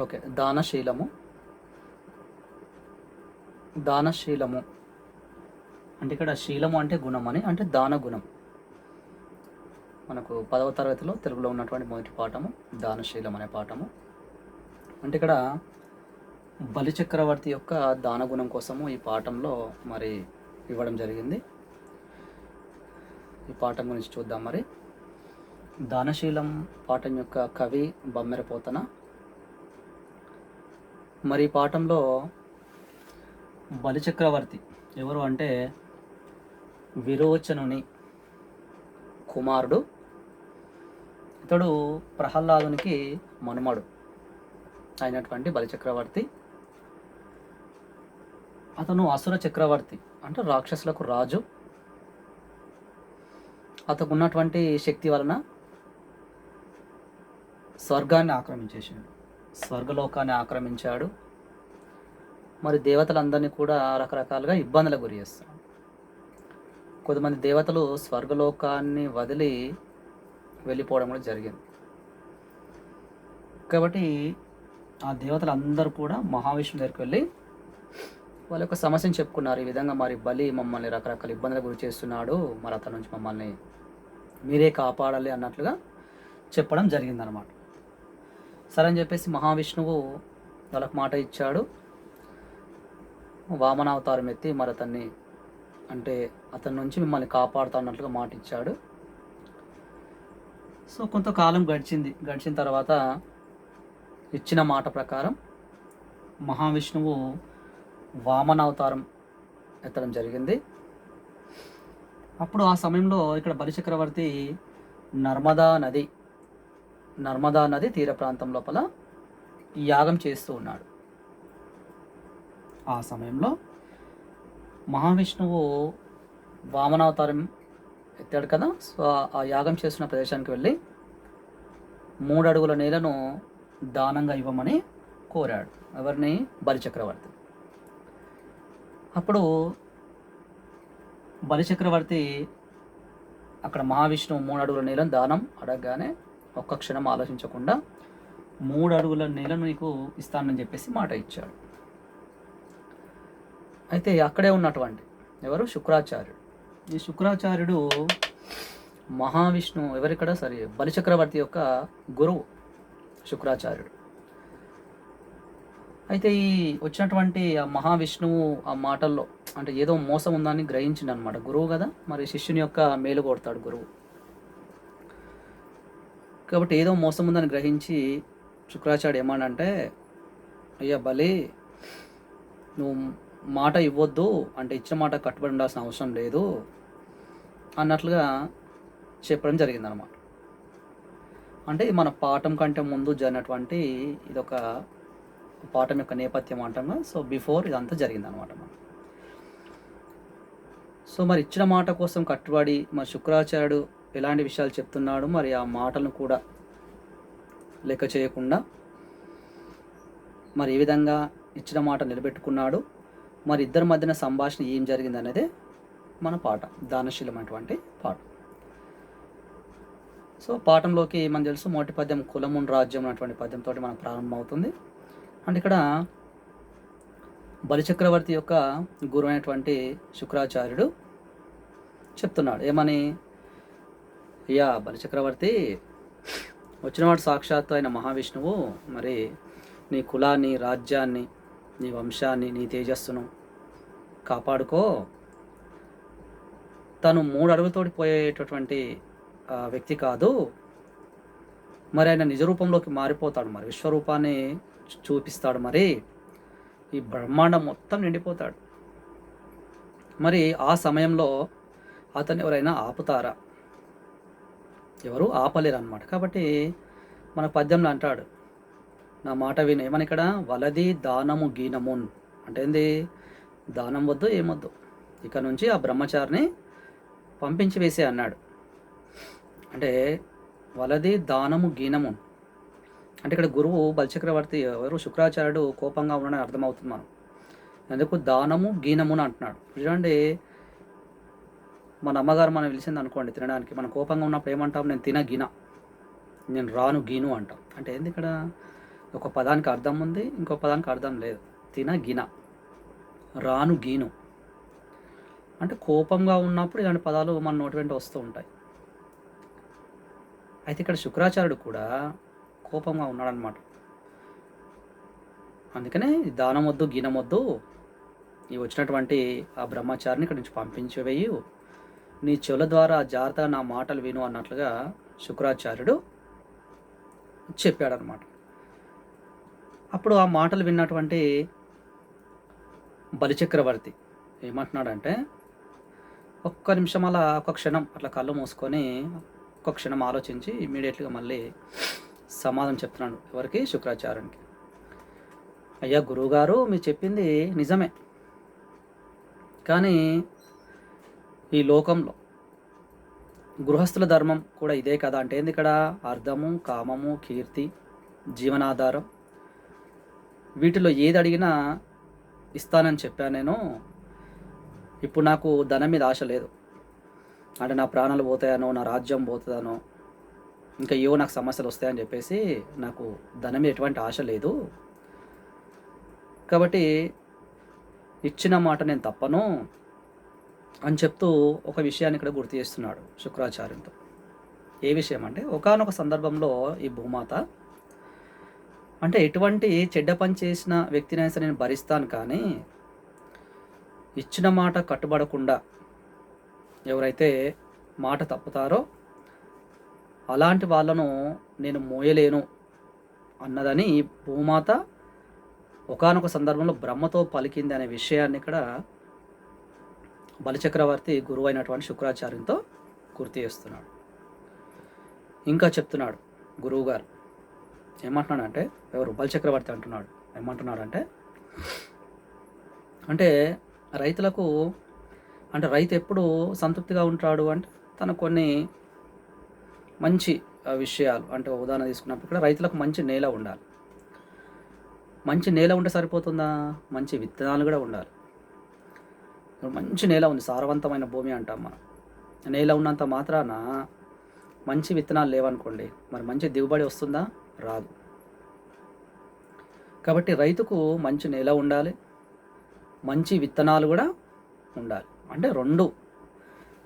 Okay దానశీలము. దానశీలము. అంటే ఇక్కడ శీలము అంటే గుణం అని అంటే దాన గుణం మనకు పదవ తరగతిలో తెలుగులో ఉన్నటువంటి మొదటి పాఠము దానశీలం అనే పాఠము. అంటే ఇక్కడ బలి చక్రవర్తి యొక్క దాన గుణం కోసము ఈ పాఠంలో మరి ఇవ్వడం జరిగింది. ఈ పాఠం గురించి చూద్దాం మరి. దానశీలం పాఠం యొక్క కవి బమ్మెరపోతన మరి ఈ పాఠంలో బలిచక్రవర్తి ఎవరు అంటే విరోచనుని కుమారుడు ఇతడు ప్రహ్లాదునికి మనుమడు అయినటువంటి బలిచక్రవర్తి. అతను అసుర చక్రవర్తి అంటే రాక్షసులకు రాజు. అతకు ఉన్నటువంటి శక్తి వలన స్వర్గాన్ని ఆక్రమించేసాడు స్వర్గలోకాన్ని ఆక్రమించాడు. మరి దేవతలందరినీ కూడా రకరకాలుగా ఇబ్బందులకు గురి చేస్తున్నారు కొంతమంది దేవతలు స్వర్గలోకాన్ని వదిలి వెళ్ళిపోవడం కూడా జరిగింది. కాబట్టి ఆ దేవతలు అందరూ కూడా మహావిష్ణు దగ్గరికి వెళ్ళి వాళ్ళ యొక్క సమస్యను చెప్పుకున్నారు. ఈ విధంగా మరి బలి మమ్మల్ని రకరకాల ఇబ్బందులకు గురి చేస్తున్నాడు. మరి అతని నుంచి మమ్మల్ని మీరే కాపాడాలి అన్నట్లుగా చెప్పడం జరిగిందనమాట సరే అని చెప్పేసి మహావిష్ణువు వాళ్ళకు మాట ఇచ్చాడు. వామనావతారం ఎత్తి మరి అతన్ని అంటే అతని నుంచి మిమ్మల్ని కాపాడుతానట్లుగా మాట ఇచ్చాడు. సో కొంతకాలం గడిచింది. గడిచిన తర్వాత ఇచ్చిన మాట ప్రకారం మహావిష్ణువు వామనావతారం ఎత్తడం జరిగింది. అప్పుడు ఆ సమయంలో ఇక్కడ బలిచక్రవర్తి నర్మదా నది నర్మదా నది తీర ప్రాంతం లోపల యాగం చేస్తూ ఉన్నాడు. ఆ సమయంలో మహావిష్ణువు వామనావతారం ఎత్తాడు కదా? సో ఆ యాగం చేస్తున్న ప్రదేశానికి వెళ్ళి మూడు అడుగుల నేలను దానంగా ఇవ్వమని కోరాడు. ఎవరిని? బలిచక్రవర్తి. అప్పుడు బలిచక్రవర్తి అక్కడ మహావిష్ణువు మూడు అడుగుల నేలను దానం అడగగానే ఒక్క క్షణం ఆలోచించకుండా మూడు అడుగుల నేలను నీకు ఇస్తానని చెప్పేసి మాట ఇచ్చాడు. అయితే అక్కడే ఉన్నటువంటి ఎవరు? శుక్రాచార్యుడు. ఈ శుక్రాచార్యుడు మహావిష్ణువు ఎవరిక్కడ? సరే బలిచక్రవర్తి యొక్క గురువు శుక్రాచార్యుడు. అయితే ఈ వచ్చినటువంటి ఆ మహావిష్ణువు ఆ మాటల్లో అంటే ఏదో మోసం ఉందని గ్రహించిండనమాట గురువు కదా? మరి శిష్యుని యొక్క మేలు కొడతాడు గురువు. కాబట్టి ఏదో మోసం ఉందని గ్రహించి శుక్రాచార్య ఏమనంటే అయ్యా బలి నువ్వు మాట ఇవ్వద్దు అంటే ఇచ్చిన మాట కట్టుబడి ఉండాల్సిన అవసరం లేదు అన్నట్లుగా చెప్పడం జరిగిందనమాట అంటే ఇది మన పాఠం కంటే ముందు జరిగినటువంటి ఇదొక పాఠం యొక్క నేపథ్యం అంటాము. సో బిఫోర్ ఇదంతా జరిగిందనమాట మనం సో మరి ఇచ్చిన మాట కోసం కట్టుబడి మరి శుక్రాచార్యుడు ఎలాంటి విషయాలు చెప్తున్నాడు మరి ఆ మాటలను కూడా లెక్క చేయకుండా మరి ఏ విధంగా ఇచ్చిన మాట నిలబెట్టుకున్నాడు. మరి ఇద్దరి మధ్యన సంభాషణ ఏం జరిగింది అనేది మన పాట దానశీలమైనటువంటి పాట. సో పాఠంలోకి మనం తెలుసు? మొదటి పద్యం కులమున్ రాజ్యం అనేటువంటి పద్యంతో మనకు ప్రారంభమవుతుంది అండ్ ఇక్కడ బలిచక్రవర్తి యొక్క గురువు అయినటువంటి శుక్రాచార్యుడు చెప్తున్నాడు. ఏమని? అయ్యా బలిచక్రవర్తి. వచ్చినవాడు సాక్షాత్తు అయిన మహావిష్ణువు. మరి నీ కులాన్ని రాజ్యాన్ని నీ వంశాన్ని నీ తేజస్సును కాపాడుకో. తను మూడు అడుగుతోటి పోయేటటువంటి వ్యక్తి కాదు. మరి ఆయన నిజ రూపంలోకి మారిపోతాడు. మరి విశ్వరూపాన్ని చూపిస్తాడు మరి. ఈ బ్రహ్మాండం మొత్తం నిండిపోతాడు. మరి ఆ సమయంలో అతను ఎవరైనా ఆపుతారా? ఎవరు ఆపలేరు అనమాట కాబట్టి మన పద్యంలో అంటాడు నా మాట విను. ఏమని ఇక్కడ? వలది దానము గీనమున్. అంటే ఏంది? దానం వద్దు ఏమొద్దు ఇక నుంచి ఆ బ్రహ్మచారిని పంపించి వేసే అన్నాడు. అంటే వలది దానము గీనమున్. అంటే ఇక్కడ గురువు బలచక్రవర్తి ఎవరు? శుక్రాచార్యుడు కోపంగా ఉండడం అర్థమవుతుంది మనం ఎందుకు? దానము గీనము అంటున్నాడు. చూడండి మన అమ్మగారు మనం పిలిచింది అనుకోండి తినడానికి మనం కోపంగా ఉన్నప్పుడు ఏమంటాం? నేను తిన గిన నేను రాను గీను అంటాం. అంటే ఏంది ఇక్కడ? ఒక పదానికి అర్థం ఉంది ఇంకో పదానికి అర్థం లేదు. తిన గిన రాను గీను. అంటే కోపంగా ఉన్నప్పుడు ఇలాంటి పదాలు మన నోటి వెంట వస్తూ ఉంటాయి. అయితే ఇక్కడ శుక్రాచార్యుడు కూడా కోపంగా ఉన్నాడనమాట. అందుకనే దానమొద్దు వద్దు ఈ వచ్చినటువంటి ఆ బ్రహ్మచారిని ఇక్కడ నుంచి పంపించవేయు. నీ చెవుల ద్వారా జాగ్రత్తగా నా మాటలు విను అన్నట్లుగా శుక్రాచార్యుడు చెప్పాడనమాట అప్పుడు ఆ మాటలు విన్నటువంటి బలిచక్రవర్తి ఏమంటున్నాడంటే ఒక్క నిమిషం అలా ఒక క్షణం అట్లా కళ్ళు మూసుకొని ఒక్క క్షణం ఆలోచించి ఇమీడియట్గా మళ్ళీ సమాధానం చెప్తున్నాడు ఎవరికి? శుక్రాచార్యునికి. అయ్యా గురువుగారు మీరు చెప్పింది నిజమే. కానీ ఈ లోకంలో. గృహస్థుల ధర్మం కూడా ఇదే కదా. అంటే ఏంది ఇక్కడ? అర్థము కామము కీర్తి జీవనాధారం. వీటిలో ఏది అడిగినా ఇస్తానని చెప్పాను నేను. ఇప్పుడు నాకు ధనం మీద ఆశ లేదు. అంటే నా ప్రాణాలు పోతాయనో నా రాజ్యం పోతుందనో ఇంకా ఏవో నాకు సమస్యలు వస్తాయని చెప్పేసి నాకు ధనం మీద ఎటువంటి ఆశ లేదు. కాబట్టి ఇచ్చిన మాట నేను తప్పను. అని చెప్తూ ఒక విషయాన్ని ఇక్కడ గుర్తు చేస్తున్నాడు శుక్రాచార్యంతో ఏ విషయం అంటే ఒకనొక సందర్భంలో ఈ భూమాత అంటే ఎటువంటి చెడ్డ పని చేసిన వ్యక్తినైనా సరే నేను భరిస్తాను కానీ ఇచ్చిన మాట కట్టుబడకుండా ఎవరైతే మాట తప్పుతారో అలాంటి వాళ్ళను నేను మోయలేను అన్నదని భూమాత ఒకనొక సందర్భంలో బ్రహ్మతో పలికింది అనే విషయాన్ని ఇక్కడ బలిచక్రవర్తి గురువు అయినటువంటి శుక్రాచార్యంతో గుర్తు చేస్తున్నాడు. ఇంకా చెప్తున్నాడు గురువు గారు ఏమంటున్నాడంటే ఎవరు? బలిచక్రవర్తి అంటున్నాడు. ఏమంటున్నాడంటే అంటే రైతులకు అంటే రైతు ఎప్పుడు సంతృప్తిగా ఉంటాడు అంటే తన కొన్ని మంచి విషయాలు అంటే ఉదాహరణ తీసుకున్నప్పుడు ఇక్కడ రైతులకు మంచి నేల ఉండాలి. మంచి నేల ఉంటే సరిపోతుందా? మంచి విత్తనాలు కూడా ఉండాలి. మంచి నేల ఉంది సారవంతమైన భూమి అంటాం మనం. నేల ఉన్నంత మాత్రాన మంచి విత్తనాలు లేవనుకోండి మరి మంచి దిగుబడి వస్తుందా? రాదు. కాబట్టి రైతుకు మంచి నేల ఉండాలి మంచి విత్తనాలు కూడా ఉండాలి. అంటే రెండు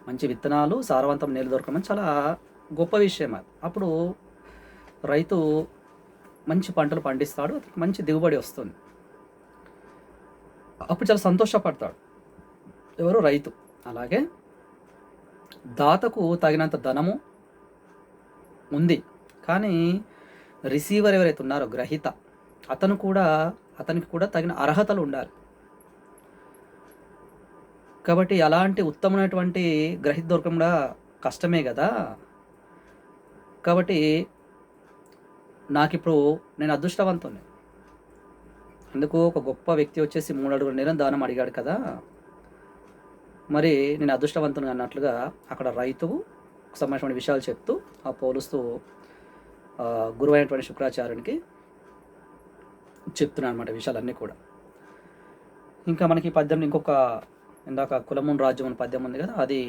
మంచి విత్తనాలు సారవంతం నేల దొరకడం చాలా గొప్ప విషయం అది. అప్పుడు రైతు మంచి పంటలు పండిస్తాడు అతనికి మంచి దిగుబడి వస్తుంది. అప్పుడు చాలా సంతోషపడతాడు. ఎవరు రైతు. అలాగే దాతకు తగినంత ధనము ఉంది. కానీ రిసీవర్ ఎవరైతే ఉన్నారో గ్రహీత అతను కూడా అతనికి కూడా తగిన అర్హతలు ఉండాలి. కాబట్టి అలాంటి ఉత్తమమైనటువంటి గ్రహిత దొరకడం కూడా కష్టమే కదా. కాబట్టి నాకు ఇప్పుడు నేను అదృష్టవంతుని అందుకు ఒక గొప్ప వ్యక్తి వచ్చేసి మూడు అడుగుల నేరం దానం అడిగాడు కదా. మరి నేను అదృష్టవంతుని అన్నట్లుగా అక్కడ రైతు సంబంధించిన విషయాలు చెప్తూ ఆ పోలుస్తూ గురువైనటువంటి శుక్రాచార్యునికి చెప్తున్నాను అనమాట విషయాలన్నీ కూడా. ఇంకా మనకి పద్యం ఇంకొక ఇందాక కులమున్ రాజ్యం అని పద్యం ఉంది కదా అది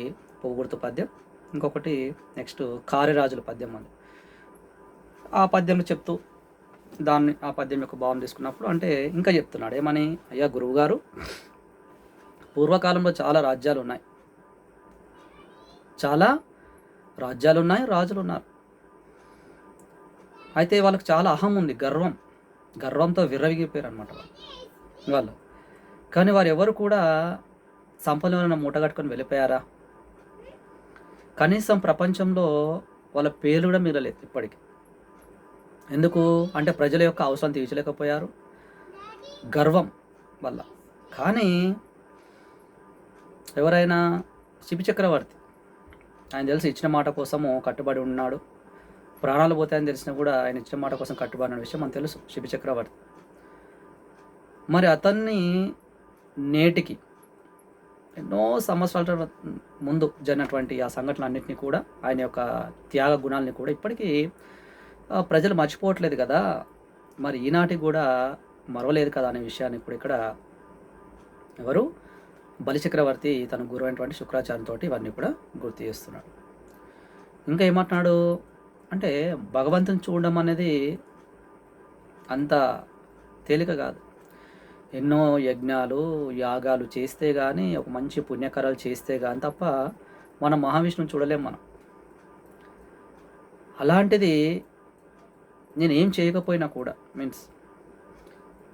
పొగుడుతు పద్యం. ఇంకొకటి నెక్స్ట్ కార్యరాజుల పద్యం ఉంది. ఆ పద్యంలో చెప్తూ దాన్ని ఆ పద్యం యొక్క భావం తీసుకున్నప్పుడు అంటే ఇంకా చెప్తున్నాడు ఏమని? అయ్యా గురువుగారు పూర్వకాలంలో చాలా రాజ్యాలు ఉన్నాయి చాలా రాజ్యాలు ఉన్నాయి రాజులు ఉన్నారు అయితే వాళ్ళకి చాలా అహం ఉంది గర్వం. గర్వంతో విర్రవిగిపోయారు అనమాట వాళ్ళు. వాళ్ళు. కానీ వారు ఎవరు కూడా సంపదలను మూటగట్టుకొని వెళ్ళిపోయారా? కనీసం ప్రపంచంలో వాళ్ళ పేర్లు కూడా మిగలలేదు ఇప్పటికి. ఎందుకు? అంటే ప్రజల యొక్క అవసరం తీర్చలేకపోయారు. గర్వం వల్ల. కానీ ఎవరైనా శిబి చక్రవర్తి ఆయన తెలిసి ఇచ్చిన మాట కోసము కట్టుబడి ఉన్నాడు ప్రాణాలు పోతాయని తెలిసినా కూడా ఆయన ఇచ్చిన మాట కోసం కట్టుబడిన విషయం మనకు తెలుసు శిబి చక్రవర్తి. మరి అతన్ని నేటికి ఎన్నో సంవత్సరాల ముందు జరిగినటువంటి ఆ సంఘటనలన్నింటినీ కూడా ఆయన యొక్క త్యాగ గుణాలని కూడా ఇప్పటికీ ప్రజలు మర్చిపోవట్లేదు కదా. మరి ఈనాటికి కూడా మరవలేదు కదా అనే విషయాన్ని ఇప్పుడు ఇక్కడ ఎవరు బలిచక్రవర్తి తన గురు అయినటువంటి శుక్రాచార్యంతో ఇవన్నీ కూడా గుర్తు చేస్తున్నాడు. ఇంకా ఏమంటున్నాడు అంటే భగవంతుని చూడడం అనేది అంత తేలిక కాదు. ఎన్నో యజ్ఞాలు యాగాలు చేస్తే కానీ ఒక మంచి పుణ్యకరాలు చేస్తే కానీ తప్ప మనం మహావిష్ణువుని చూడలేం మనం. అలాంటిది నేను ఏం చేయకపోయినా కూడా మీన్స్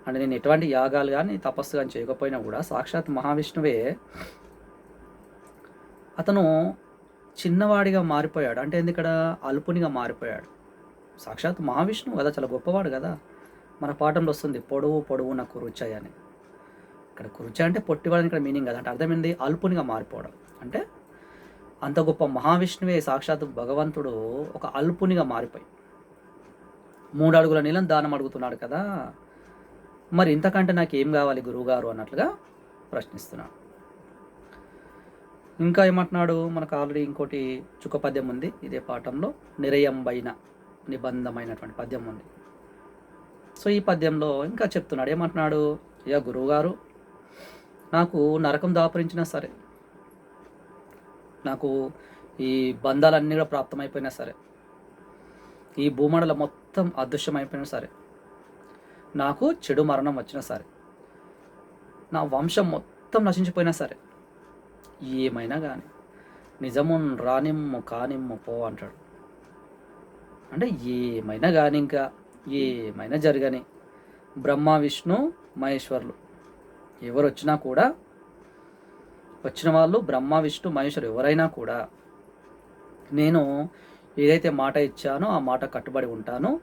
అంటే నేను ఎటువంటి యాగాలు కానీ తపస్సు కానీ చేయకపోయినా కూడా సాక్షాత్ మహావిష్ణువే అతను చిన్నవాడిగా మారిపోయాడు. అంటే ఎందుకడ? అల్పునిగా మారిపోయాడు. సాక్షాత్ మహావిష్ణువు కదా చాలా గొప్పవాడు కదా. మన పాఠంలో వస్తుంది పొడవు పొడవు నా కురుచాయి అని. ఇక్కడ కురుచాయి అంటే పొట్టివాడని ఇక్కడ మీనింగ్ కదా. అంటే అర్థమైంది అల్పునిగా మారిపోవడం. అంటే అంత గొప్ప మహావిష్ణువే సాక్షాత్ భగవంతుడు ఒక అల్పునిగా మారిపోయి. మూడు అడుగుల నీళ్ళని దానం అడుగుతున్నాడు కదా. మరి ఇంతకంటే నాకు ఏం కావాలి గురువుగారు అన్నట్లుగా ప్రశ్నిస్తున్నాడు ఇంకా ఏమంటున్నాడు? మనకు ఆల్రెడీ ఇంకోటి చుక్క పద్యం ఉంది. ఇదే పాఠంలో నిరయంబైన నిబంధమైనటువంటి పద్యం ఉంది. సో ఈ పద్యంలో ఇంకా చెప్తున్నాడు. ఏమంటున్నాడు? యా గురువుగారు నాకు నరకం దాపరించినా సరే నాకు ఈ బంధాలన్నీ కూడా ప్రాప్తమైపోయినా సరే ఈ భూమండలం మొత్తం అదృశ్యమైపోయినా సరే నాకు చెడు మరణం వచ్చినా సరే నా వంశం మొత్తం నశించిపోయినా సరే ఏమైనా కానీ నిజము రానిమ్ము కానిమ్ము పో అంటాడు. అంటే ఏమైనా కానీ ఇంకా ఏమైనా జరగని బ్రహ్మ విష్ణు మహేశ్వరులు ఎవరు వచ్చినా కూడా వచ్చిన వాళ్ళు బ్రహ్మ విష్ణు మహేశ్వరు ఎవరైనా కూడా నేను ఏదైతే మాట ఇచ్చానో ఆ మాట కట్టుబడి ఉంటానో.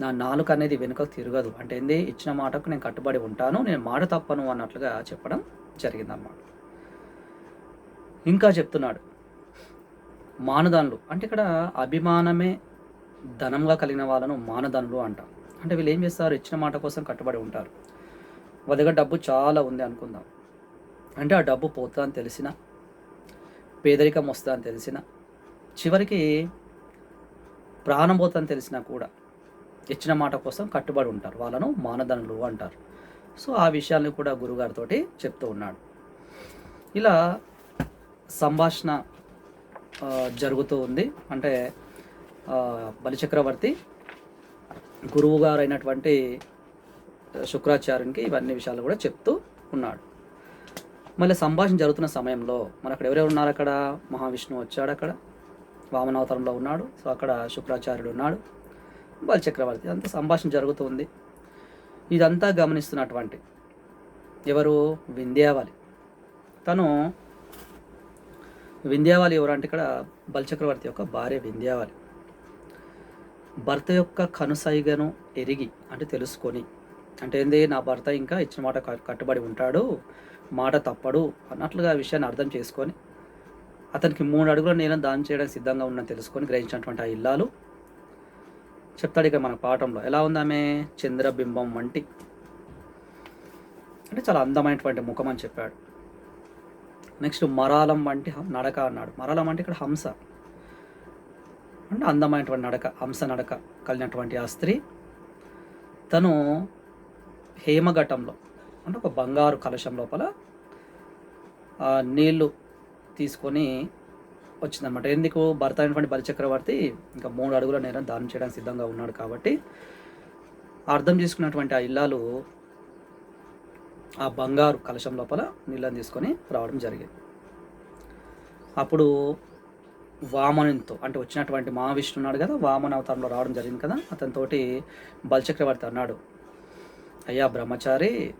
నా నాలుక అనేది వెనుక తిరగదు. అంటే ఏంది? ఇచ్చిన మాటకు నేను కట్టుబడి ఉంటాను. నేను మాట తప్పను అన్నట్లుగా చెప్పడం జరిగిందన్నమాట. ఇంకా చెప్తున్నాడు. మానదానులు అంటే ఇక్కడ అభిమానమే ధనంగా కలిగిన వాళ్ళను మానదనులు అంటాం. అంటే వీళ్ళు ఏం చేస్తారు? ఇచ్చిన మాట కోసం కట్టుబడి ఉంటారు. వాళ్ళ దగ్గర డబ్బు చాలా ఉంది అనుకుందాం. అంటే ఆ డబ్బు పోతుందని తెలిసిన పేదరికం వస్తుందని తెలిసిన చివరికి ప్రాణం పోతుందని తెలిసినా కూడా ఇచ్చిన మాట కోసం కట్టుబడి ఉంటారు. వాళ్ళను మానదనులు అంటారు. సో ఆ విషయాల్ని కూడా గురుగారితో చెప్తూ ఉన్నాడు. ఇలా సంభాషణ జరుగుతూ ఉంది. అంటే బలిచక్రవర్తి గురువు గారైనటువంటి అయినటువంటి శుక్రాచార్యునికి ఇవన్నీ విషయాలు కూడా చెప్తూ ఉన్నాడు. మళ్ళీ సంభాషణ జరుగుతున్న సమయంలో మన అక్కడ ఎవరెవరు ఉన్నారు అక్కడ? మహావిష్ణువు వచ్చాడు అక్కడ వామనావతారంలో ఉన్నాడు. సో అక్కడ శుక్రాచార్యుడు ఉన్నాడు. బలిచక్రవర్తి ఇదంతా సంభాషణ జరుగుతుంది. ఇదంతా గమనిస్తున్నటువంటి ఎవరు? వింధ్యావళి. తను వింధ్యావళి ఎవరంటే ఇక్కడ బలిచక్రవర్తి యొక్క భార్య వింధ్యావళి. భర్త యొక్క కనుసైగను ఎరిగి అంటే తెలుసుకొని అంటే ఏంది? నా భర్త ఇంకా ఇచ్చిన మాట కట్టుబడి ఉంటాడు మాట తప్పడు అన్నట్లుగా ఆ విషయాన్ని అర్థం చేసుకొని అతనికి మూడు అడుగుల నేను దానం చేయడానికి సిద్ధంగా ఉన్నది తెలుసుకొని గ్రహించినటువంటి ఆ ఇల్లాలు చెప్తాడు ఇక్కడ మన పాఠంలో. ఎలా ఉందామే చంద్రబింబం వంటి. అంటే చాలా అందమైనటువంటి ముఖం అని చెప్పాడు. నెక్స్ట్ మరాలం వంటి నడక అన్నాడు. మరాలం అంటే ఇక్కడ హంస. అంటే అందమైనటువంటి నడక హంస నడక కలిగినటువంటి ఆ స్త్రీ. తను హేమఘటంలో అంటే ఒక బంగారు కలశం లోపల నీళ్ళు తీసుకొని వచ్చిందనమాట ఎందుకు? భర్త అయినటువంటి బలిచక్రవర్తి ఇంకా మూడు అడుగుల నేరం దానం చేయడానికి సిద్ధంగా ఉన్నాడు కాబట్టి అర్థం చేసుకున్నటువంటి ఆ ఇల్లాలు ఆ బంగారు కలశం లోపల నీళ్ళని తీసుకొని రావడం జరిగింది. అప్పుడు వామనంతో అంటే వచ్చినటువంటి మహావిష్ణు ఉన్నాడు కదా వామన అవతారంలో రావడం జరిగింది కదా అతనితోటి బలచక్రవర్తి అన్నాడు. అయ్యా బ్రహ్మచారి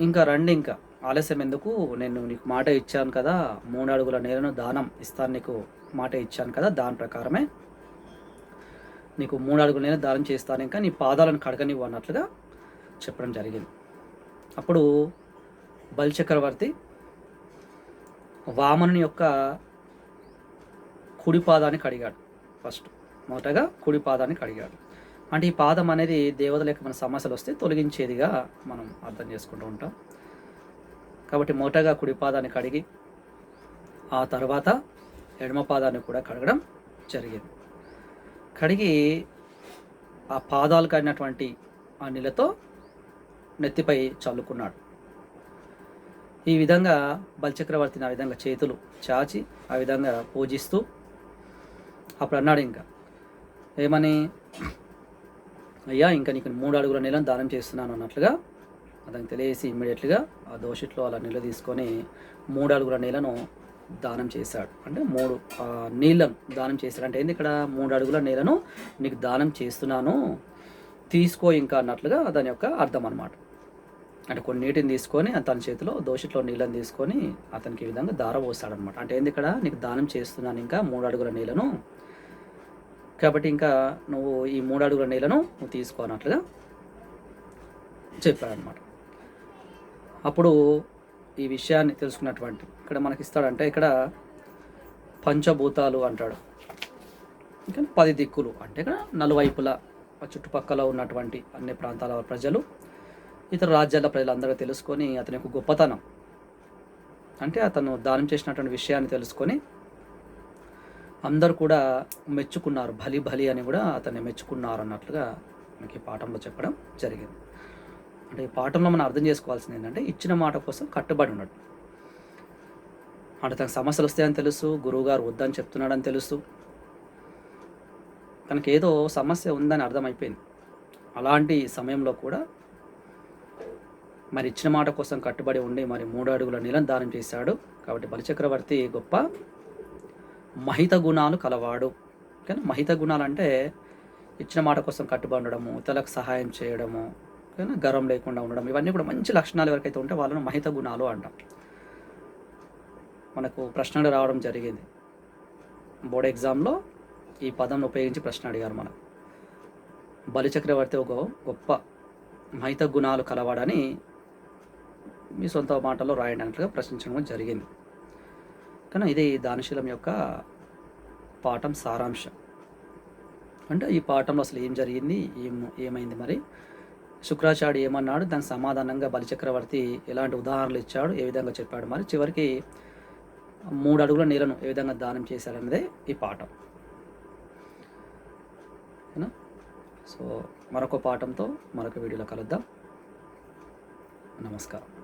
ఇంకా రండి ఇంకా. ఆలస్యం ఎందుకు? నేను నీకు మాట ఇచ్చాను కదా మూడు అడుగుల నేలను దానం ఇస్తాను నీకు మాట ఇచ్చాను కదా దాని ప్రకారమే నీకు మూడు అడుగుల నేను దానం చేస్తాను ఇంకా నీ పాదాలను కడగనివ్వు అన్నట్లుగా చెప్పడం జరిగింది. అప్పుడు బలిచక్రవర్తి వామనుని యొక్క కుడి పాదాన్ని కడిగాడు. ఫస్ట్ మొదటగా కుడి పాదాన్ని కడిగాడు. అంటే ఈ పాదం అనేది దేవతలకు మన సమస్యలు వస్తే తొలగించేదిగా మనం అర్థం చేసుకుంటూ ఉంటాం. కాబట్టి మోటగా కుడి పాదాన్ని కడిగి ఆ తర్వాత ఎడమ పాదాన్ని కూడా కడగడం జరిగింది. కడిగి ఆ పాదాలు కడినటువంటి ఆ నీళ్ళతో నెత్తిపై చల్లుకున్నాడు. ఈ విధంగా బలిచక్రవర్తిని ఆ విధంగా చేతులు చాచి ఆ విధంగా పూజిస్తూ అప్పుడు అన్నాడు ఇంకా ఏమని? అయ్యా ఇంకా నీకు మూడు అడుగుల నీళ్ళని దానం చేస్తున్నాను అన్నట్లుగా అతనికి తెలియసి ఇమ్మీడియట్గా ఆ దోషిట్లో అలా నీళ్ళు తీసుకొని మూడు అడుగుల నీళ్ళను దానం చేశాడు. అంటే మూడు నీళ్ళను దానం చేశాడు. అంటే ఏంది ఇక్కడ మూడు అడుగుల నీళ్ళను నీకు దానం చేస్తున్నాను తీసుకో ఇంకా అన్నట్లుగా దాని యొక్క అర్థం అనమాట అంటే కొన్ని నీటిని తీసుకొని తన చేతిలో దోషిట్లో నీళ్ళని తీసుకొని అతనికి ఈ విధంగా దార పోస్తాడనమాట అంటే ఏంది ఇక్కడ నీకు దానం చేస్తున్నాను ఇంకా మూడు అడుగుల నీళ్ళను కాబట్టి ఇంకా నువ్వు ఈ మూడు అడుగుల నీళ్ళను నువ్వు తీసుకో అన్నట్లుగా చెప్పాడనమాట అప్పుడు ఈ విషయాన్ని తెలుసుకున్నటువంటి ఇక్కడ మనకి ఇస్తాడంటే ఇక్కడ పంచభూతాలు అంటాడు. ఇంకా పది దిక్కులు అంటే ఇక్కడ నలువైపులా ఆ చుట్టుపక్కల ఉన్నటువంటి అన్ని ప్రాంతాల ప్రజలు ఇతర రాజ్యాల ప్రజలందరూ తెలుసుకొని అతని యొక్క గొప్పతనం. అంటే అతను దానం చేసినటువంటి విషయాన్ని తెలుసుకొని అందరూ కూడా మెచ్చుకున్నారు. బలి బలి అని కూడా అతన్ని మెచ్చుకున్నారు అన్నట్లుగా మనకి పాఠంలో చెప్పడం జరిగింది. అంటే ఈ పాఠంలో మనం అర్థం చేసుకోవాల్సింది ఏంటంటే ఇచ్చిన మాట కోసం కట్టుబడి ఉన్నాడు అంటే తనకు సమస్యలు వస్తాయని తెలుసు గురువుగారు వద్దని చెప్తున్నాడని తెలుసు. తనకి ఏదో సమస్య ఉందని అర్థమైపోయింది. అలాంటి సమయంలో కూడా మరి ఇచ్చిన మాట కోసం కట్టుబడి ఉండి మరి మూడు అడుగుల నీలం దానం చేశాడు. కాబట్టి బలిచక్రవర్తి గొప్ప మహిత గుణాలు కలవాడు. కానీ మహిత గుణాలు అంటే ఇచ్చిన మాట కోసం కట్టుబడి ఉండడము ఇతరులకు సహాయం చేయడము కానీ గర్వం లేకుండా ఉండడం ఇవన్నీ కూడా మంచి లక్షణాలు ఎవరికైతే ఉంటే వాళ్ళను మహిత గుణాలు అంటాం. మనకు ప్రశ్నలు రావడం జరిగింది. బోర్డ్ ఎగ్జామ్లో ఈ పదం ఉపయోగించి ప్రశ్న అడిగారు మనం బలిచక్రవర్తి ఒక గొప్ప మహిత గుణాలు కలవాడని మీ సొంత మాటల్లో రాయడానికిగా ప్రశ్నించడం జరిగింది. కానీ ఇది దానశీలం యొక్క పాఠం సారాంశం. అంటే ఈ పాఠంలో అసలు ఏం జరిగింది ఏం ఏమైంది మరి? శుక్రాచార్యుడు ఏమన్నాడు? దానికి సమాధానంగా బలిచక్రవర్తి ఎలాంటి ఉదాహరణలు ఇచ్చాడు? ఏ విధంగా చెప్పాడు? మరి చివరికి మూడు అడుగుల నీళ్ళను ఏ విధంగా దానం చేశారనేదే ఈ పాఠం. సో మరొక పాఠంతో మరొక వీడియోలో కలుద్దాం. నమస్కారం.